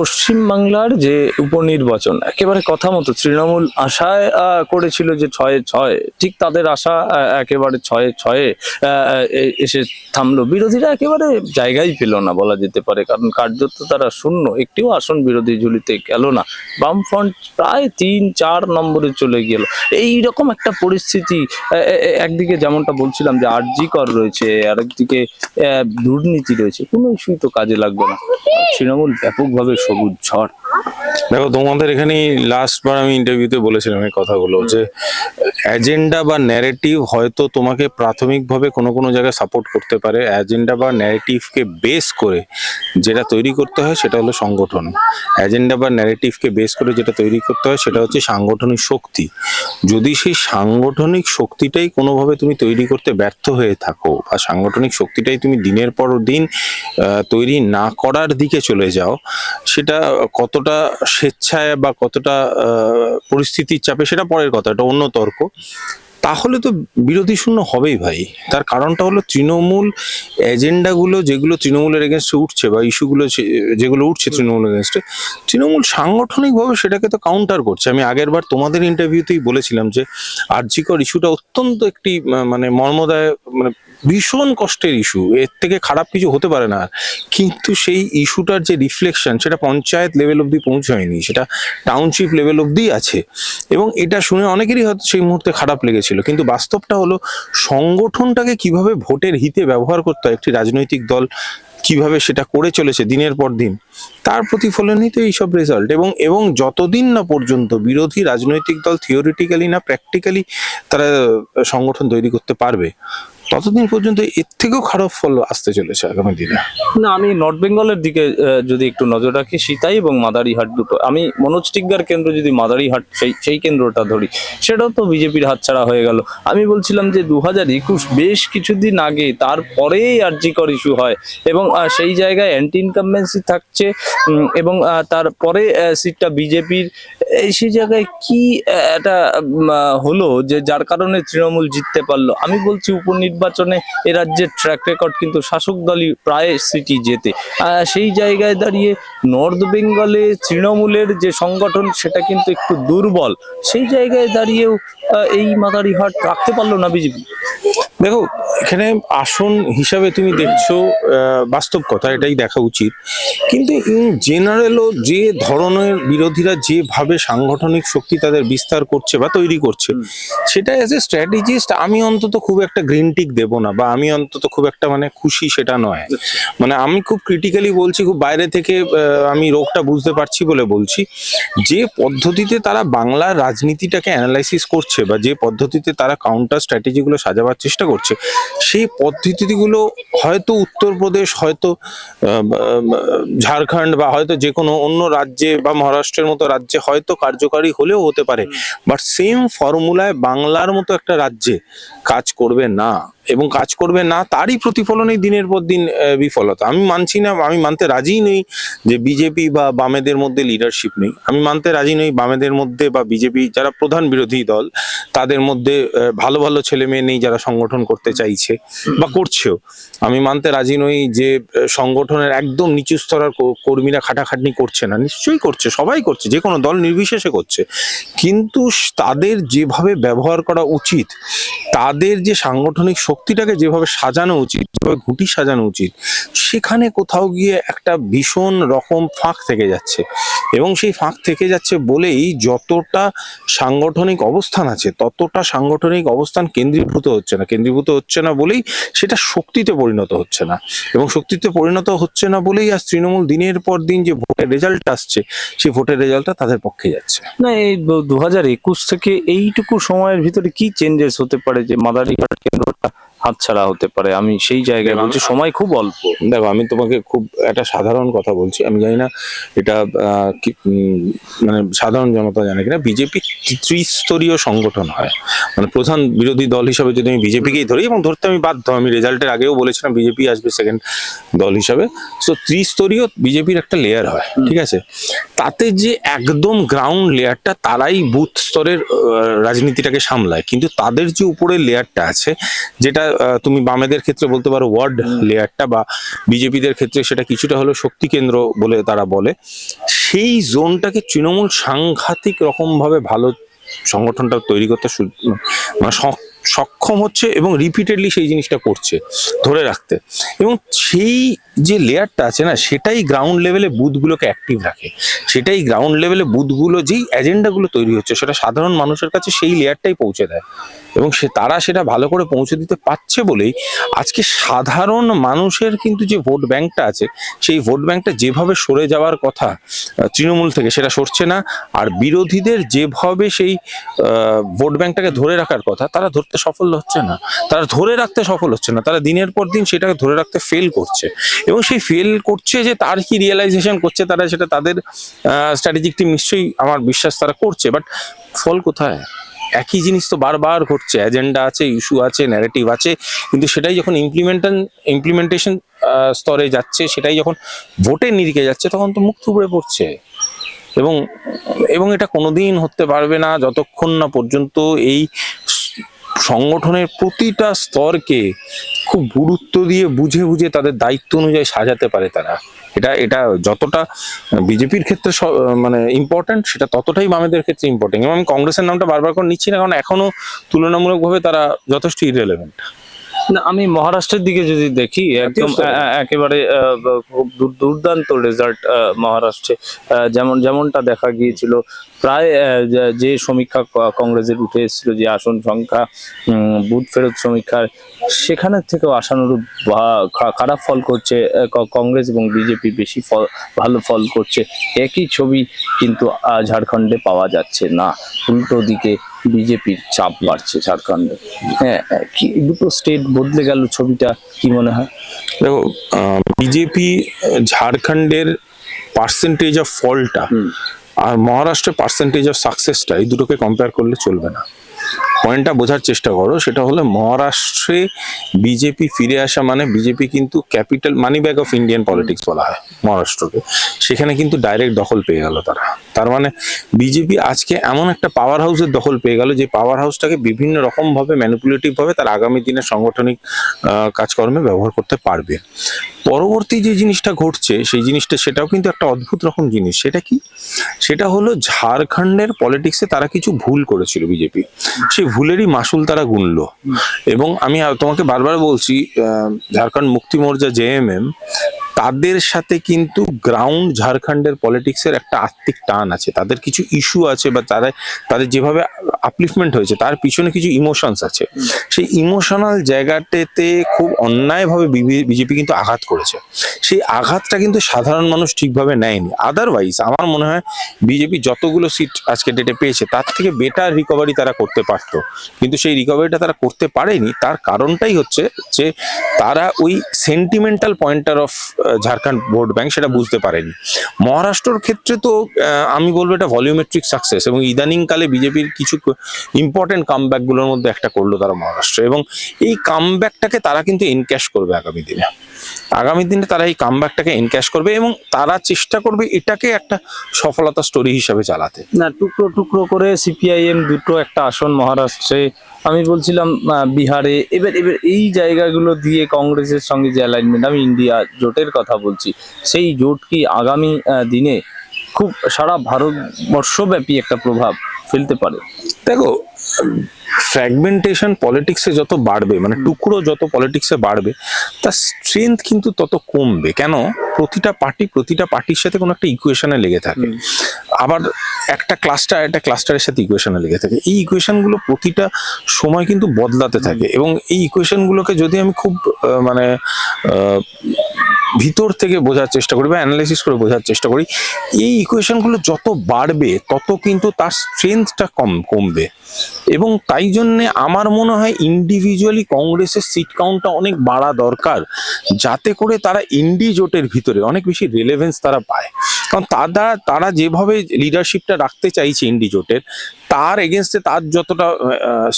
পশ্চিমবাংলার যে উপনির্বাচন, একেবারে কথা মতো তৃণমূল আশায় করেছিল যে ছয়ে ছয়, ঠিক তাদের আশা একেবারে ছয়ে ছয়ে এসে থামলো। বিরোধীরা একেবারে জায়গাই পেল না বলা যেতে পারে, কারণ কার্যত তারা শূন্য, একটিও আসন বিরোধী ঝুলিতে গেল না। বামফ্রন্ট প্রায় তিন, চার নম্বরে চলে গেল। এই রকম একটা পরিস্থিতি একদিকে যেমনটা বলছিলাম যে আরজিকর রয়েছে, আরেকদিকে দুর্নীতি রয়েছে, কোনো ইস্যুই তো কাজে লাগবে না। তৃণমূল ব্যাপকভাবে সবুজ ঝড়। দেখো, তোমাদের এখানে লাস্ট বার আমি ইন্টারভিউতে বলেছিলাম এই কথাগুলো যে এজেন্ডা বা ন্যারেটিভ হয়তো তোমাকে প্রাথমিকভাবে কোনো কোনো জায়গায় সাপোর্ট করতে পারে। এজেন্ডা বা ন্যারেটিভকে বেস করে যেটা তৈরি করতে হয় সেটা হলো সংগঠন। এজেন্ডা বা ন্যারেটিভকে বেস করে যেটা তৈরি করতে হয় সেটা হচ্ছে সাংগঠনিক শক্তি। যদি সেই সাংগঠনিক শক্তিটাই কোনোভাবে তুমি তৈরি করতে ব্যর্থ হয়ে থাকো বা সাংগঠনিক শক্তিটাই তুমি দিনের পর দিন তৈরি না করার দিকে চলে যাও, সেটা কতটা স্বেচ্ছায় বা কতটা পরিস্থিতির চাপে সেটা পরের কথা এটা অন্য তর্ক। তাহলে তো বিরোধী শূন্য হবেই ভাই। তার কারণটা হলো তৃণমূল এজেন্ডাগুলো যেগুলো তৃণমূলের এগেনস্টে উঠছে বা ইস্যুগুলো যেগুলো উঠছে তৃণমূল এগেনস্টে তৃণমূল সাংগঠনিকভাবে সেটাকে তো কাউন্টার করছে। আমি আগের বার তোমাদের ইন্টারভিউতেই বলেছিলাম যে আর্যিকর ইস্যুটা অত্যন্ত একটি মানে মর্মদায় মানে ভীষণ কষ্টের ইস্যু এর থেকে খারাপ কিছু হতে পারে না। কিন্তু সেই ইস্যুটার যে রিফ্লেকশন সেটা পঞ্চায়েত লেভেল অবধি পৌঁছায়নি। সেটা টাউনশিপ লেভেল অবধি আছে। এবং এটা শুনে অনেকেরই হয়তো সেই মুহূর্তে খারাপ লেগেছিল। কিন্তু বাস্তবটা হলো, সংগঠনটাকে কীভাবে ভোটের হিতে ব্যবহার করতে হয়, একটি রাজনৈতিক দল কীভাবে সেটা করে চলেছে দিনের পর দিন, তার প্রতিফলনই তো এইসব রেজাল্ট এবং এবং যতদিন না পর্যন্ত বিরোধী রাজনৈতিক দল থিওরিটিক্যালি না প্র্যাকটিক্যালি তারা সংগঠন তৈরি করতে পারবে ততদিন পর্যন্ত এর থেকেও খারাপ ফল আসতে চলেছে আগামী দিনে। না, আমি নর্থ বেঙ্গলের দিকে যদি একটু নজর রাখি, সীতাই এবং মাদারিহাট দুটো। আমি মনোজ টিগ্গার কেন্দ্র যদি মাদারিহাট, সেই সেই কেন্দ্রটা ধরি, সেটাও তো বিজেপির হাতছাড়া হয়ে গেল। আমি বলছিলাম যে দু হাজার একুশ বেশ কিছুদিন আগে তারপরেই আর্জিকর ইস্যু হয় এবং সেই জায়গায় অ্যান্টি ইনকামবেন্সি থাকছে এবং তারপরে সিটটা বিজেপির সেই জায়গায় কি একটা হলো যে যার কারণে তৃণমূল জিততে পারল? আমি বলছি উপনির্বাচনে এ রাজ্যের ট্র্যাক রেকর্ড কিন্তু শাসক দলই প্রায় সিটি জেতে। সেই জায়গায় দাঁড়িয়ে নর্থ বেঙ্গলে তৃণমূলের যে সংগঠন, সেটা কিন্তু একটু দুর্বল। সেই জায়গায় দাঁড়িয়েও এই মাদারিহাট রাখতে পারল না বিজেপি? দেখো এখানে আসন হিসাবে তুমি দেখছ বাস্তব কথা এটাই দেখা উচিত। কিন্তু ইন জেনারেলও যে ধরনের বিরোধীরা যেভাবে সাংগঠনিক শক্তি তাদের বিস্তার করছে বা তৈরি করছে সেটা এজ এ স্ট্র্যাটেজিস্ট আমি অন্তত খুব একটা গ্রিন টিক দেব না বা আমি অন্তত খুব একটা মানে খুশি সেটা নয়। মানে আমি খুব ক্রিটিক্যালি বলছি খুব বাইরে থেকে আমি রোগটা বুঝতে পারছি বলে বলছি যে পদ্ধতিতে তারা বাংলার রাজনীতিটাকে অ্যানালাইসিস করছে বা যে পদ্ধতিতে তারা কাউন্টার স্ট্র্যাটেজিগুলো সাজাবার চেষ্টা করছে সেই পদ্ধতিগুলো হয়তো উত্তরপ্রদেশ হয়তো ঝাড়খণ্ড বা হয়তো যে কোনো অন্য রাজ্যে বা মহারাষ্ট্রের মতো রাজ্যে হয়তো কার্যকারী হলেও হতে পারে। বাট সেম ফর্মুলায় বাংলার মতো একটা রাজ্যে কাজ করবে না। এবং কাজ করবে না, তারই প্রতিফলনই দিনের পর দিন বিফলতা। আমি মানছি না, আমি মানতে রাজিই নই যে বিজেপি বা বামেদের মধ্যে লিডারশিপ নেই। আমি মানতে রাজি নই বামেদের মধ্যে বা বিজেপি, যারা প্রধান বিরোধী দল, তাদের মধ্যে ভালো ভালো ছেলে মেয়ে নেই যারা সংগঠন করতে চাইছে বা করছেও। আমি মানতে রাজি নই যে সংগঠনের একদম নিচু স্তরের কর্মীরা খাটাখাটনি করছে না। নিশ্চয়ই করছে, সবাই করছে, যে কোনো দল নির্বিশেষে করছে। কিন্তু তাদের যেভাবে ব্যবহার করা উচিত, তাদের যে সাংগঠনিক শক্তিটাকে যেভাবে সাজানো উচিত, যেভাবে ঘুঁটি সাজানো উচিত, সেখানে কোথাও গিয়ে একটা ভীষণ রকম ফাঁক থেকে যাচ্ছে। এবং সেই ফাঁক থেকে যাচ্ছে বলেই যতটা সাংগঠনিক অবস্থান আছে, ততটা সাংগঠনিক অবস্থান কেন্দ্রীভূত হচ্ছে না। কেন্দ্রীভূত হচ্ছে না বলেই সেটা শক্তিতে পরিণত হচ্ছে না। এবং শক্তিতে পরিণত হচ্ছে না বলেই আজ তৃণমূল দিনের পর দিন যে ভোটের রেজাল্ট আসছে, সেই ভোটের রেজাল্টটা তাদের পক্ষে যাচ্ছে। না, এই দু একুশ থেকে এইটুকু সময়ের ভিতরে কি চেঞ্জেস হতে পারে যে মাদারিহাট কেন্দ্রটা? হাতছাড়া হতে পারে। আমি সেই জায়গায় বলছি সময় খুব অল্প। দেখো আমি তোমাকে খুব একটা সাধারণ কথা বলছি। আমি জানি না এটা মানে সাধারণ জনতা জানে কিনা। বিজেপি ত্রিস্তরীয় সংগঠন হয়। মানে প্রধান বিরোধী দল হিসাবে যদি আমি বিজেপিকেই ধরি এবং ধরতে আমি বাধ্য আমি রেজাল্টের আগেও বলেছিলাম বিজেপি আসবে সেকেন্ড দল হিসাবে। সো ত্রিস্তরীয় বিজেপির একটা লেয়ার হয় ঠিক আছে? তাতে যে একদম গ্রাউন্ড লেয়ারটা তারাই বুথ স্তরের রাজনীতিটাকে সামলায়। কিন্তু তাদের যে উপরে লেয়ারটা আছে যেটা তুমি বামেদের ক্ষেত্রে বলতে পারো ওয়ার্ড লেয়ারটা বা বিজেপিদের ক্ষেত্রে সেটা কিছুটা হলো শক্তি কেন্দ্র বলে তারা বলে। সেই জোনটাকে তৃণমূল সাংঘাতিক রকমভাবে ভালো সংগঠনটা তৈরি করতে মানে সক্ষম হচ্ছে এবং রিপিটেডলি সেই জিনিসটা করছে, ধরে রাখতে। এবং সেই যে লেয়ারটা আছে না, সেটাই গ্রাউন্ড লেভেলে বুথগুলোকে অ্যাক্টিভ রাখে। সেটাই গ্রাউন্ড লেভেলে বুথগুলো যেই এজেন্ডাগুলো তৈরি হচ্ছে, সেটা সাধারণ মানুষের কাছে সেই লেয়ারটাই পৌঁছে দেয়। এবং সে, তারা সেটা ভালো করে পৌঁছে দিতে পারছে বলেই আজকে সাধারণ মানুষের কিন্তু যে ভোট ব্যাংকটা আছে, সেই ভোট ব্যাংকটা যেভাবে সরে যাওয়ার কথা তৃণমূল থেকে সেটা সরছে না। আর বিরোধীদের যেভাবে সেই ভোট ব্যাংকটাকে ধরে রাখার কথা, তারা ধরতে সফল হচ্ছে না, তারা ধরে রাখতে সফল হচ্ছে না, তারা দিনের পর দিন সেটাকে ধরে রাখতে ফেল করছে এবং সেই ফেল করছে যে তার কি রিয়েলাইজেশন করছে, তারা সেটা তাদের স্ট্র্যাটেজিক টিম নিশ্চয়ই আমার বিশ্বাস তারা করছে বাট ফল কোথায়? একই জিনিস তো বারবার ঘটছে এজেন্ডা আছে ইস্যু আছে ন্যারেটিভ আছে, কিন্তু সেটাই যখন ইমপ্লিমেন্টন ইমপ্লিমেন্টেশন স্তরে যাচ্ছে, সেটাই যখন ভোটের নিরিখে যাচ্ছে, তখন তো মুখ থুবড়ে পড়ছে। এবং এবং এটা কোনোদিন হতে পারবে না, যতক্ষণ না পর্যন্ত এই সংগঠনের প্রতিটা স্তরকে খুব গুরুত্ব দিয়ে বুঝে বুঝে তাদের দায়িত্ব অনুযায়ী সাজাতে পারে তারা। এটা এটা যতটা বিজেপির ক্ষেত্রে মানে ইম্পর্টেন্ট সেটা ততটাই বামেদের ক্ষেত্রে ইম্পর্টেন্ট এবং আমি কংগ্রেসের নামটা বারবার করে নিচ্ছি না, কারণ এখনও তুলনামূলকভাবে তারা যথেষ্ট ইরেলেভেন্ট না আমি মহারাষ্ট্রের দিকে যদি দেখি একদম স্তরে। এ- এ- একেবারে খুব দুর্দান্ত রেজাল্ট মহারাষ্ট্রে। যেমন যেমনটা দেখা গিয়েছিল প্রায় যে- সমীক্ষা কংগ্রেসের উঠে এসেছিল যে আসন সংখ্যা বুথ ফেরত সমীক্ষার সেখানের থেকেও আশানুরূপ খারাপ ফল করছে কংগ্রেস এবং বিজেপি বেশি ফল ভালো ফল করছে। একই ছবি কিন্তু ঝাড়খণ্ডে পাওয়া যাচ্ছে না। উল্টো দিকে বিজেপির চাপ বাড়ছে ঝাড়খণ্ডে। হ্যাঁ কি দুটো স্টেট বদলে গেল ছবিটা কি মনে হয়? দেখো বিজেপি ঝাড়খণ্ডের পার্সেন্টেজ অফ ফলটা আর মহারাষ্ট্রের পার্সেন্টেজ অফ সাকসেসটা এই দুটোকে কম্পেয়ার করলে চলবে না। পয়েন্টটা বোঝার চেষ্টা করো, সেটা হলো মহারাষ্ট্রে বিজেপি ফিরে আসা মানে বিজেপি কিন্তু capital money bag of Indian politics বলা হয় মহারাষ্ট্রকে। সেখানে কিন্তু ডাইরেক্ট দখল পেয়ে গেল তারা। তার মানে বিজেপি আজকে এমন একটা পাওয়ার হাউসের দখল পেয়ে গেল যে পাওয়ার হাউসটাকে বিভিন্ন রকম ভাবে ম্যানিপুলেটিভ ভাবে তার আগামী দিনে সাংগঠনিক কাজকর্মে ব্যবহার করতে পারবে। পরবর্তী যে জিনিসটা ঘটছে, সেই জিনিসটা, সেটাও কিন্তু একটা অদ্ভুত রকম জিনিস। সেটা কি? সেটা হলো ঝাড়খণ্ডের পলিটিক্সে তারা কিছু ভুল করেছিল বিজেপি সেই ভুলেরই মাসুল তারা গুনলো। এবং আমি তোমাকে বারবার বলছি ঝাড়খণ্ড মুক্তি মোর্চা জেএমএম তাদের সাথে কিন্তু গ্রাউন্ড ঝাড়খণ্ডের পলিটিক্সের একটা আত্মিক টান আছে তাদের কিছু ইস্যু আছে বা তাদের তাদের যেভাবে আপলিফমেন্ট হয়েছে তার পিছনে কিছু ইমোশনস আছে সেই ইমোশনাল জায়গাটাতে খুব অন্যায়ভাবে বিজেপি কিন্তু আঘাত করেছে সেই আঘাতটা কিন্তু সাধারণ মানুষ ঠিকভাবে নেয়নি আদারওয়াইজ আমার মনে হয় বিজেপি যতগুলো সিট আজকে ডেটে পেয়েছে তার থেকে বেটার রিকভারি তারা করতে পারতো কিন্তু সেই রিকভারিটা তারা করতে পারেনি তার কারণটাই হচ্ছে যে তারা ওই sentimental pointer of Jharkhand vote bank সেটা বুঝতে পারেনি। মহারাষ্ট্রর ক্ষেত্রে তো আমি বলব এটা ভলিউমেট্রিক সাকসেস এবং ইদানিংকালে বিজেপির কিছু ইম্পর্টেন্ট কামব্যাকগুলোর মধ্যে একটা করল তারা মহারাষ্ট্র এবং এই কামব্যাকটাকে তারা কিন্তু ইনক্যাশ করবে আগামী দিনে। আগামী দিনে তারা এই কামব্যাকটাকে এনক্যাশ করবে এবং তারা চেষ্টা করবে এটাকে একটা সফলতা স্টোরি হিসাবে চালাতে। না, টুকরো টুকরো করে সিপিআইএম দুটো একটা আসন মহারাষ্ট্রে, আমি বলছিলাম বিহারে, এবার এবার এই জায়গাগুলো দিয়ে কংগ্রেসের সঙ্গে যে অ্যালাইনমেন্ট আমি ইন্ডিয়া জোটের কথা বলছি, সেই জোট কি আগামী দিনে খুব সারা ভারতবর্ষব্যাপী একটা প্রভাব ফেলতে পারে। দেখো ফ্র্যাগমেন্টেশন পলিটিক্সে যত বাড়বে মানে টুকরো যত পলিটিক্সে বাড়বে তার স্ট্রেংথ কিন্তু তত কমবে। কেন? প্রতিটা পার্টি প্রতিটা পার্টির সাথে কোনো একটা ইকুয়েশনে লেগে থাকে। আবার একটা ক্লাস্টার একটা ক্লাস্টারের সাথে ইকুয়েশনে লেগে থাকে। এই ইকুয়েশনগুলো প্রতিটা সময় কিন্তু বদলাতে থাকে। এবং এই ইকুয়েশনগুলোকে যদি আমি খুব মানে ভিতর থেকে বোঝার চেষ্টা করি বা অ্যানালাইসিস করে বোঝার চেষ্টা করি, এই ইকুয়েশনগুলো যত বাড়বে, তত কিন্তু তার স্ট্রেংথটা কম, কমবে। এবং তাই জন্যে আমার মনে হয় ইন্ডিভিজুয়ালি কংগ্রেসের সিট কাউন্টটা অনেক বাড়া দরকার, যাতে করে তারা ইন্ডি জোটের ভিতরে অনেক বেশি রেলেভেন্স তারা পায়। কারণ তারা তারা যেভাবে লিডারশিপটা রাখতে চাইছে ইন্ডি জোটের তার এগেনস্টে তার যতটা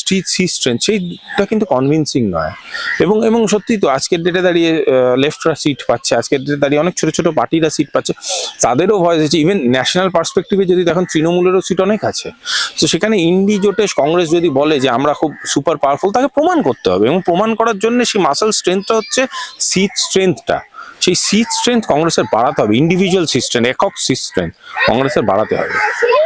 স্ট্রিট সি স্ট্রেংথ সেইটা কিন্তু কনভিনসিং নয়। এবং এবং সত্যি তো আজকের ডেটে দাঁড়িয়ে লেফটরা সিট পাচ্ছে, আজকের ডেটে দাঁড়িয়ে অনেক ছোট ছোট পার্টিরা সিট পাচ্ছে। তাদেরও ভয়েস আছে ইভেন ন্যাশনাল পার্সপেক্টিভে যদি দেখেন, তৃণমূলেরও সিট অনেক আছে। তো সেখানে ইন্ডি জোটে কংগ্রেস যদি বলে যে আমরা খুব সুপার পাওয়ারফুল তাকে প্রমাণ করতে হবে। এবং প্রমাণ করার জন্য সেই মাসেল স্ট্রেংথটা হচ্ছে সিট স্ট্রেংথটা সেই সিট স্ট্রেংথ কংগ্রেসের বাড়াতে হবে ইন্ডিভিজুয়াল সিট একক সিট স্ট্রেংথ কংগ্রেসের বাড়াতে হবে।